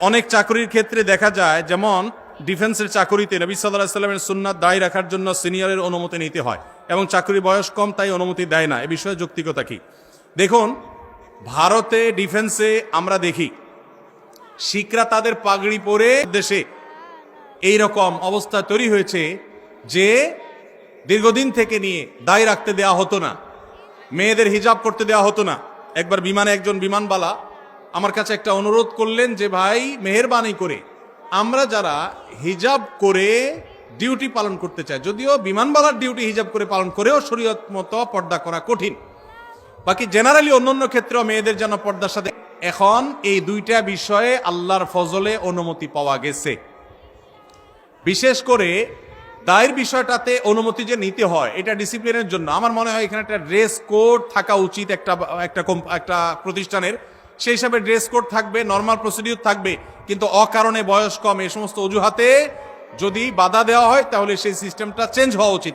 অনেক চাকরির ক্ষেত্রে দেখা যায়, যেমন ডিফেন্সের চাকরিতে নবী সাল্লাহ সাল্লামের সুন্নাত দায় রাখার জন্য সিনিয়রের অনুমতি নিতে হয় এবং চাকরির বয়স কম, তাই অনুমতি দেয় না। এ বিষয়ে যৌক্তিকতা কি? দেখুন, ভারতে ডিফেন্সে আমরা দেখি, শিখরা তাদের পাগড়ি পরে দেশে। এই রকম অবস্থা তৈরি হয়েছে যে দীর্ঘদিন থেকে নিয়ে দায় রাখতে দেয়া হতো না, মেয়েদের হিজাব করতে দেওয়া হতো না। একবার বিমানে একজন বিমানবালা আমার কাছে একটা অনুরোধ করলেন যে ভাই, মেহেরবানি করে। আমরা যারা হিজাব করে ডিউটি পালন করতে চাই, যদিও বিমানবালার ডিউটি হিজাব করে পালন করেও শরীয়ত মতো পর্দা করা কঠিন। বাকি জেনারেলি অন্যান্য ক্ষেত্রেও মেয়েদের যেন পর্দার সাথে এখন এই দুইটা বিষয়ে আল্লাহর ফজলে অনুমতি পাওয়া গেছে। বিশেষ করে দায়ের বিষয়টাতে অনুমতি যে নিতে হয়, এটা ডিসিপ্লিনের জন্য। আমার মনে হয় এখানে একটা ড্রেস কোড থাকা উচিত একটা একটা একটা প্রতিষ্ঠানের। সেই হিসাবে ড্রেস কোড থাকবে নর্মাল প্রসিডিউর থাকবে, কিন্তু অকারণে বয়স কম, এই সমস্ত অজুহাতে যদি বাধা দেওয়া হয়, তাহলে সেই সিস্টেমটা চেঞ্জ হওয়া উচিত।